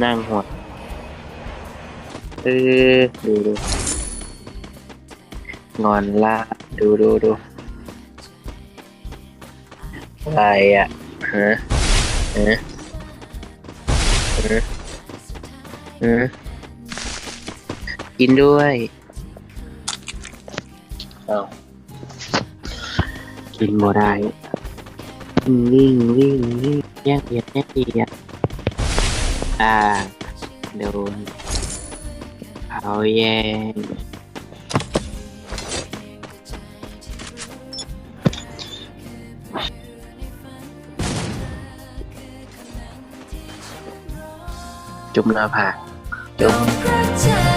นั่งหัวเออดูดูงอนละดูดูดูอะไรอะฮะฮะฮะฮะกินด้วยเอากินบ่ได้วิ่งวิ่งวิ่งแยกเบียดแยกเบียด อ่าโดนเอาแย่งจุ่มหน้าผากจุ่ม